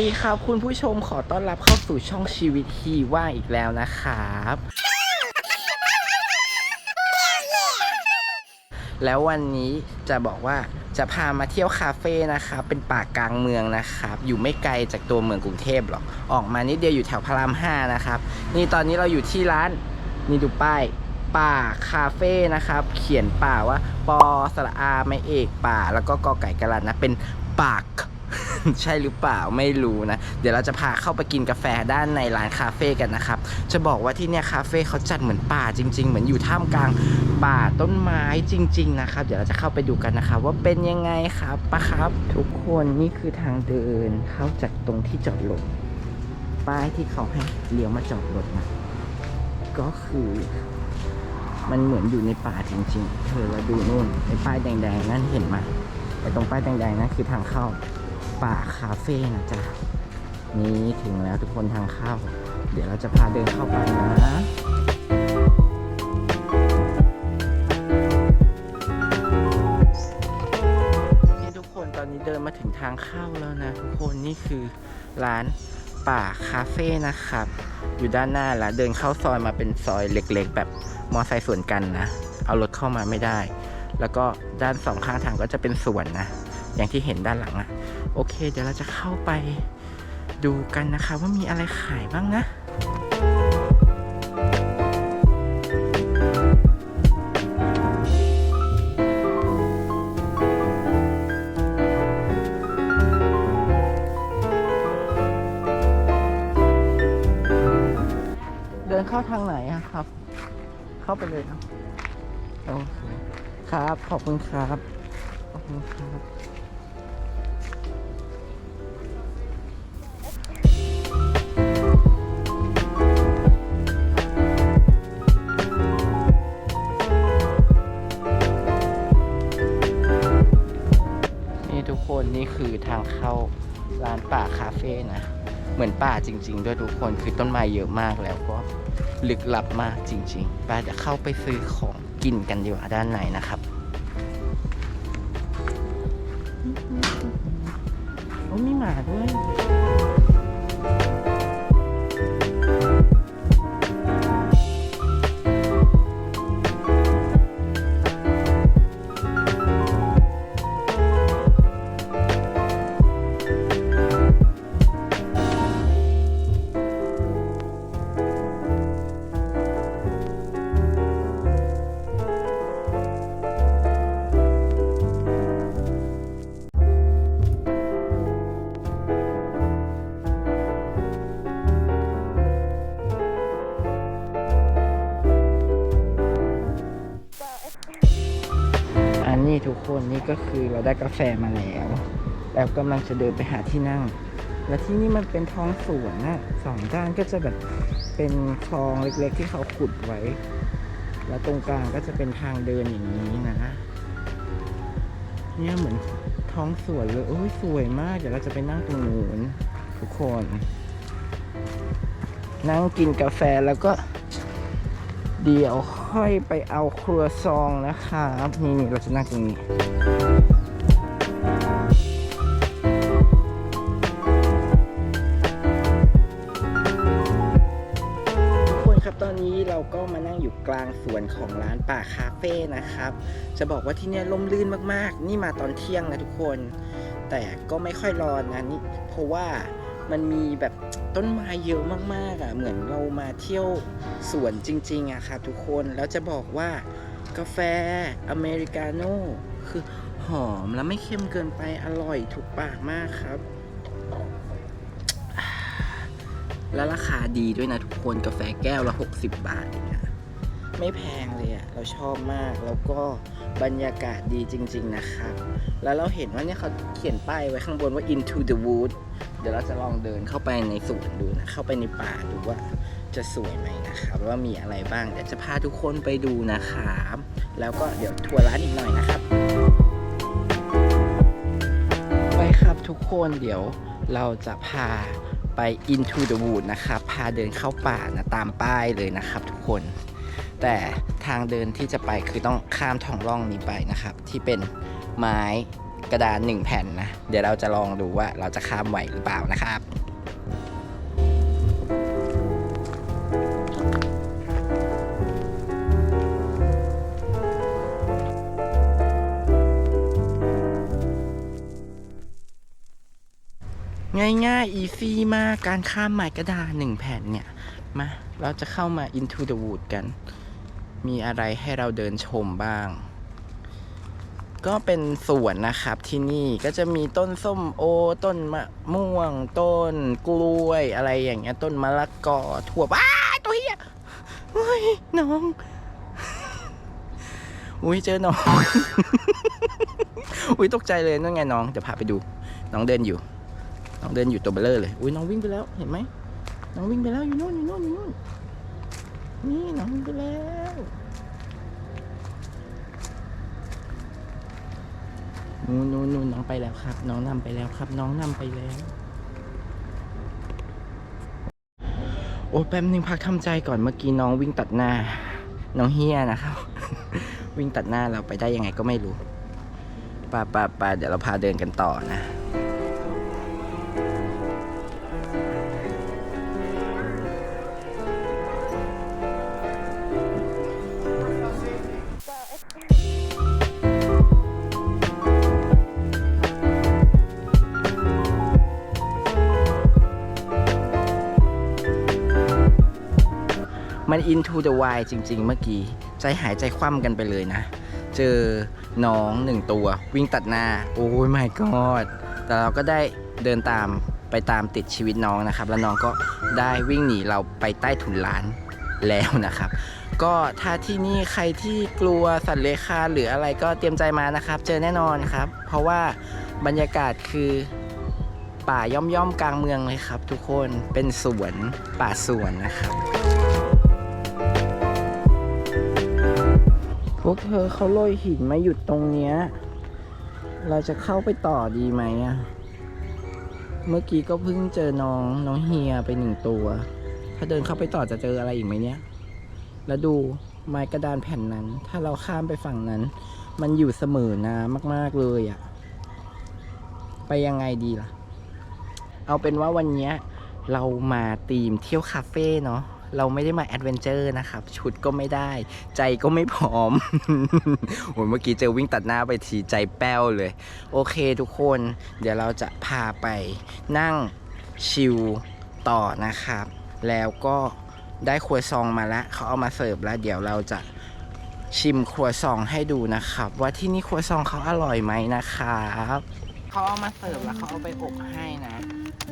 สดีครับ คุณผู้ชมขอต้อนรับเข้าสู่ช่องชีวิตฮีว่าอีกแล้วนะครับ แล้ววันนี้จะบอกว่าจะพามาเที่ยวคาเฟ่นะครับ เป็นป่ากลางเมืองนะครับ อยู่ไม่ไกลจากตัวเมืองกรุงเทพหรอก ออกมานิดเดียวอยู่แถวพระรามห้านะครับ นี่ตอนนี้เราอยู่ที่ร้าน นี่ดูป้าย ป่าคาเฟ่นะครับ เขียนป่าว่าปอสระอาไม่เอกป่า แล้วก็กอไก่กะลันนะ เป็นปาก ใช่หรือเปล่าไม่รู้นะ เดี๋ยวเราจะพาเข้าไปกินกาแฟด้านในร้านคาเฟ่กันนะครับ จะบอกว่าที่เนี่ยคาเฟ่เขาจัดเหมือนป่าจริง ๆ เหมือนอยู่ท่ามกลางป่าต้นไม้จริง ๆ นะครับ เดี๋ยวเราจะเข้าไปดูกันนะครับ ว่าเป็นยังไงครับปะครับ ทุกคนนี่คือทางเดินเข้าจากตรงที่จอดรถป้ายที่เขาให้เลี้ยวมาจอดรถนะก็คือ มันเหมือนอยู่ในป่าจริง ๆ เธอเราดูนู่นไอ้ป้ายแดงๆนั่นเห็นไหมไอ้ตรงป้ายแดงๆนั่นคือทางเข้า ป่าคาเฟ่นะจ๊ะ นี่ถึงแล้วทุกคนทางเข้า เดี๋ยวเราจะพาเดินเข้าไปนะนี่ทุกคนตอนนี้เดินมาถึงทางเข้าแล้วนะ ทุกคนนี่คือร้านป่าคาเฟ่นะครับ อยู่ด้านหน้าล้วเดินเข้าซอยมาเป็นซอยเล็กๆ แบบมอไซค์สวนกันนะ เอารถเข้ามาไม่ได้ แล้วก็ด้านสองข้างทางก็จะเป็นสวนนะ อย่างที่เห็นด้านหลังอะโอเค เดี๋ยวเราจะเข้าไปดูกันนะคะว่ามีอะไรขายบ้างนะเดินเข้าทางไหนอะครับ เข้าไปเลยครับโอเคครับ ขอบคุณครับ ขอบคุณครับ ทางเข้าร้านป่าคาเฟ่นะ เหมือนป่าจริง ๆ ด้วยทุกคนคือต้นไม้เยอะมากแล้วก็ลึกลับมากจริงๆไปเดี๋ยวเข้าไปซื้อของกินกันดีกว่าด้านในนะครับโอ้มีหมาด้วย ทุกคนนี่ก็คือเราได้กาแฟมาแล้ว แล้วกำลังจะเดินไปหาที่นั่ง และที่นี่มันเป็นท้องสวนนะสองด้านก็จะแบบเป็นคลองเล็กๆ ที่เขาขุดไว้ แล้วตรงกลางก็จะเป็นทางเดินอย่างนี้นะเนี่ยเหมือนท้องสวนเลยโอ้ยสวยมาก เดี๋ยวเราจะไปนั่งตรงนู้นทุกคน นั่งกินกาแฟแล้วก็เดี๋ยว ค่อยไปเอาครัวซองนะครับนี่นี่เราจะนั่งตรงนี้ทุกคนครับตอนนี้เราก็มานั่งอยู่กลางสวนของร้านป่าคาเฟ่นะครับ จะบอกว่าที่นี่ยร่มรื่นมากๆ นี่มาตอนเที่ยงนะทุกคน แต่ก็ไม่ค่อยร้อนนะนี่เพราะว่า มันมีแบบต้นไม้เยอะมากๆอะเหมือนเรามาเที่ยวสวนจริงๆอะครับทุกคนแล้วจะบอกว่ากาแฟอเมริกาโน่คือหอมแล้วไม่เค็มเกินไปอร่อยถูกปากมากครับ แล้วราคาดีด้วยนะทุกคนกาแฟแก้วละ 60 บาทเองอะไม่แพงเลยอะเราชอบมากแล้วก็บรรยากาศดีจริง ๆนะครับ แล้วเราเห็นว่าเนี่ยเขาเขียนป้ายไว้ข้างบนว่า into the wood เดี๋ยวเราจะลองเดินเข้าไปในสวนดูนะ เข้าไปในป่าดูว่าจะสวยไหมนะครับ ว่ามีอะไรบ้าง เดี๋ยวจะพาทุกคนไปดูนะครับ แล้วก็เดี๋ยวทัวร์ร้านอีกหน่อยนะครับไปครับทุกคนเดี๋ยวเราจะพาไป into the wood นะครับ พาเดินเข้าป่านะตามป้ายเลยนะครับทุกคน แต่ทางเดินที่จะไปคือต้องข้ามท้องร่องนี้ไปนะครับ ที่เป็นไม้ กระดานหนึ่งแผ่นนะ เดี๋ยวเราจะลองดูว่าเราจะข้ามไหวหรือเปล่านะครับง่ายๆ อีซี่มาก การข้ามไม้กระดานหนึ่งแผ่นเนี่ย มา เราจะเข้ามา into the wood กัน มีอะไรให้เราเดินชมบ้าง ก็เป็นสวนนะครับที่นี่ก็จะมีต้นส้มโอ ต้นมะม่วง ต้นกล้วยอะไรอย่างเงี้ย ต้นมะละกอถั่วว้าตัวเฮียเฮ้ยน้อง อุ้ยเจอน้อง อุ้ยตกใจเลยนั่นไงน้องเดี๋ยวพาไปดู น้องเดินอยู่ น้องเดินอยู่ตัวเบลเลอร์เลย อุ้ยน้องวิ่งไปแล้วเห็นไหมน้องวิ่งไปแล้วอยู่นู่นอยู่นู่นอยู่นู่นนี่น้องวิ่งไปแล้ว นู่นนู่นนู่นน้องไปแล้วครับ น้องนำไปแล้วครับ น้องนำไปแล้ว โอ้แป๊บนึงพักทำใจก่อนเมื่อกี้น้องวิ่งตัดหน้า น้องเฮียนะครับ วิ่งตัดหน้าเราไปได้ยังไงก็ไม่รู้ป่าป่าป่าเดี๋ยวเราพาเดินกันต่อนะ มัน into the wild จริง ๆ เมื่อกี้ ใจหายใจคว่ำกันไปเลยนะ เจอน้องหนึ่งตัว วิ่งตัดหน้า โอ้ย my god แต่เราก็ได้เดินตามไปตามติดชีวิตน้องนะครับ แล้วน้องก็ได้วิ่งหนีเราไปใต้ถุนร้านแล้วนะครับ ก็ถ้าที่นี่ใครที่กลัวสัตว์เลื้อยคลานหรืออะไรก็เตรียมใจมานะครับ เจอแน่นอนครับ เพราะว่าบรรยากาศคือป่าย่อมๆกลางเมืองเลยครับ ทุกคนเป็นสวนป่าสวนนะครับ วกเธอเขาโรยหินมาหยุดตรงเนี้ย เราจะเข้าไปต่อดีไหมอะเมื่อกี้ก็เพิ่งเจอน้องน้องเฮียไปหนึ่งตัว ถ้าเดินเข้าไปต่อจะเจออะไรอีกไหมเนี่ย แล้วดูไม้กระดานแผ่นนั้น ถ้าเราข้ามไปฝั่งนั้น มันอยู่เสมอน้ำมาก ๆ เลยอะไปยังไงดีล่ะ เอาเป็นว่าวันนี้เรามาตีมเที่ยวคาเฟ่เนาะ เราไม่ได้มาแอดเวนเจอร์นะครับ ชุดก็ไม่ได้ ใจก็ไม่พร้อมโอ้ยเมื่อกี้เจอวิ่งตัดหน้าไปทีใจแป้วเลย โอเคทุกคน เดี๋ยวเราจะพาไปนั่งชิลต่อนะครับ แล้วก็ได้ครัวซองมาแล้วเขาเอามาเสิร์ฟแล้ว เดี๋ยวเราจะชิมครัวซองให้ดูนะครับ ว่าที่นี่ครัวซองเขาอร่อยไหมนะครับ เขาเอามาเสิร์ฟแล้วเขาเอาไปอบให้นะ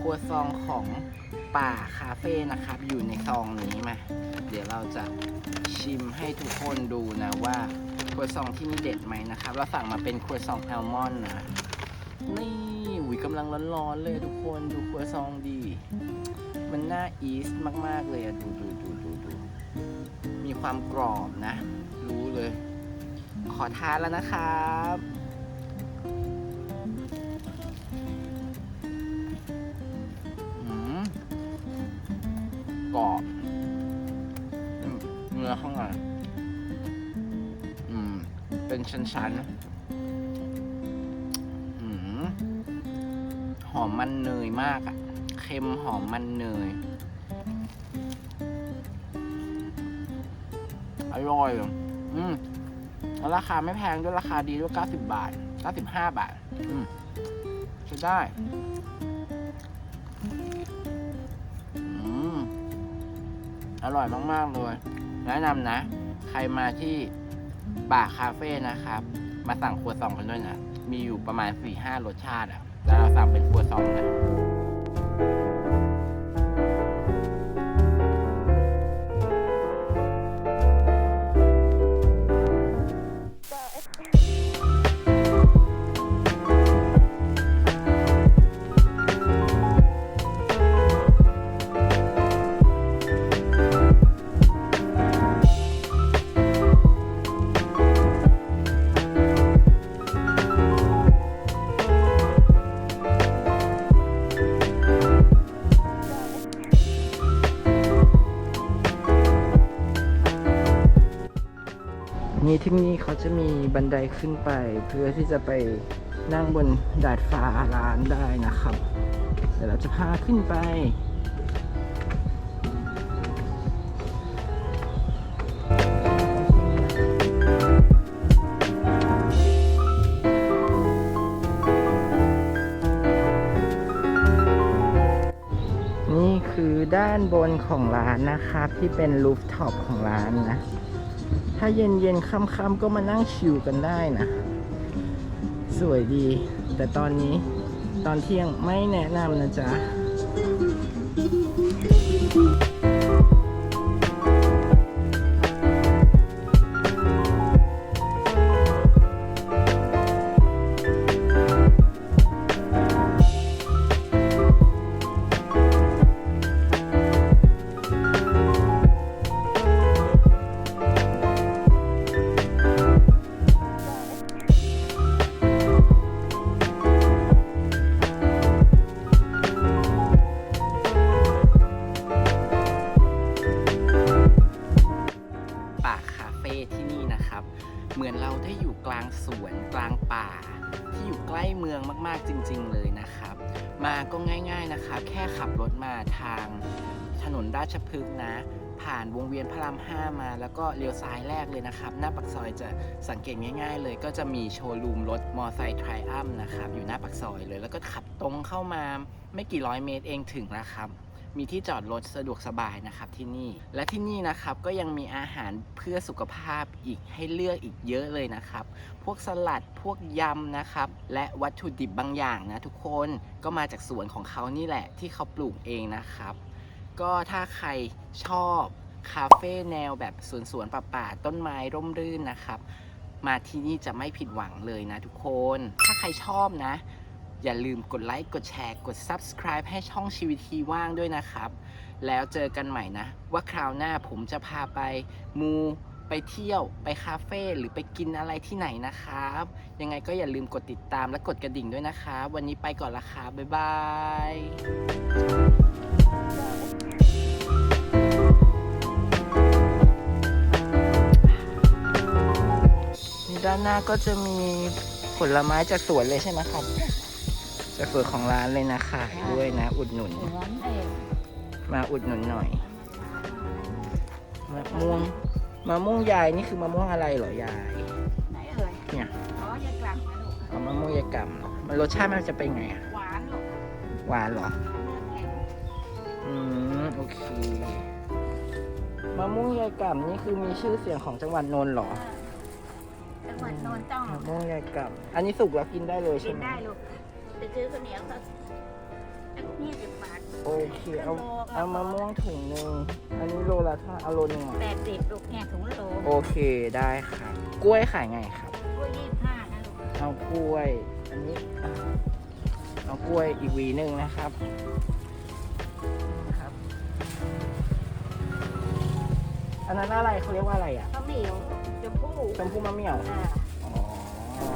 ครัวซองของป่าคาเฟ่นะครับ อยู่ในซองนี้มา เดี๋ยวเราจะชิมให้ทุกคนดูนะว่าครัวซองที่นี่เด็ดไหมนะครับ เราสั่งมาเป็นครัวซองแอลมอนด์นะ นี่อุ้ยกำลังร้อนๆเลยทุกคนดูครัวซองดี มันน่าอีสต์มากๆเลยอะดูดูดูดูดูมีความกรอบนะ รู้เลย ขอทานแล้วนะครับ กรอบเนื้อข้างในอืม เป็นชั้นๆอืมหอมมันเนยมากอะ่ะ เค็มหอมมันเนย อร่อย อืมแล้วราคาไม่แพงด้วยราคาดีด้วย 90 บาท 95 บาท อืมใช้ได้ อร่อยมากๆเลย แนะนำนะ ใครมาที่ป่าคาเฟ่นะครับ มาสั่งครัวซองกันด้วยนะ มีอยู่ประมาณ4-5รสชาติอะ แล้วเราสั่งเป็นครัวซองนะ ที่นี่เขาจะมีบันไดขึ้นไป เพื่อที่จะไปนั่งบนดาดฟ้าร้านได้นะครับ เดี๋ยวเราจะพาขึ้นไป นี่คือด้านบนของร้านนะครับ ที่เป็นรูฟท็อปของร้านนะ ถ้าเย็นเย็นๆค่ำๆก็มานั่งชิลกันได้นะ สวยดี แต่ตอนนี้ตอนเที่ยงไม่แนะนำนะจ๊ะ จริง ๆ เลยนะครับ มาก็ง่าย ๆนะครับ แค่ขับรถมาทางถนนราชพฤกษ์นะ ผ่านวงเวียนพระรามห้ามาแล้วก็เลี้ยวซ้ายแรกเลยนะครับ หน้าปากซอยจะสังเกตง่าย ๆ เลย ก็จะมีโชว์รูมรถมอไซค์ไทรอัมนะครับ อยู่หน้าปากซอยเลย แล้วก็ขับตรงเข้ามาไม่กี่ร้อยเมตรเองถึงแล้วครับ มีที่จอดรถสะดวกสบายนะครับที่นี่ และที่นี่นะครับก็ยังมีอาหารเพื่อสุขภาพอีกให้เลือกอีกเยอะเลยนะครับ พวกสลัดพวกยำนะครับ และวัตถุดิบบางอย่างนะทุกคนก็มาจากสวนของเขานี่แหละที่เขาปลูกเองนะครับ ก็ถ้าใครชอบคาเฟ่แนวแบบสวนสวนป่าป่าๆต้นไม้ร่มรื่นนะครับ มาที่นี่จะไม่ผิดหวังเลยนะทุกคน ถ้าใครชอบนะ อย่าลืมกดไลค์ กดแชร์ กด Subscribe ให้ช่องชีวิตทีว่างด้วยนะครับ แล้วเจอกันใหม่นะ ว่าคราวหน้าผมจะพาไปมูไปเที่ยวไปคาเฟ่หรือไปกินอะไรที่ไหนนะครับ ยังไงก็อย่าลืมกดติดตามและกดกระดิ่งด้วยนะครับ วันนี้ไปก่อนละครับบ๊ายบายด้านหน้าก็จะมีผลไม้จากสวนเลยใช่ไหมครับ จากสวนของร้านเลยนะขายด้วยนะ อุดหนุนสวนเองมาอุดหนุนหน่อยมะม่วงมะม่วงยายนี่คือมะม่วงอะไรเหรอยายไหนเอ่ยเนี่ยอ๋อยายกลับนะลูกเอามะม่วงยายกำเหรอมันรสชาติมันจะเป็นไงอะหวานลูกหวานเหรอเนื้อแข็งอืมโอเคมะม่วงยายกำนี่คือมีชื่อเสียงของจังหวัดนนท์เหรอจังหวัดโนนต้องมะม่วงยายกำอันนี้สุกแล้วกินได้เลยกิใช่นไหมได้ลูก ไปซื้อข้าวเหนียวก็นี่สิบบาทโอเคเอาเอามะม่วงถุงหนึ่งอันนี้โลละเท่าเอาโลหนึ่งเหรอแปดสิบลูกแง่ถุงละโลโอเคได้ครับกล้วยขายไงครับ กล้วยยี่สิบห้านะลูกเอากล้วย อันนี้อะเอากล้วยอีกหวีหนึ่งนะครับครับ อันนั้นอะไรเขาเรียกว่าอะไรอะข้าวเหนียวชมพู่ชมพู่มะเหมี่ยวอ่า อ๋อ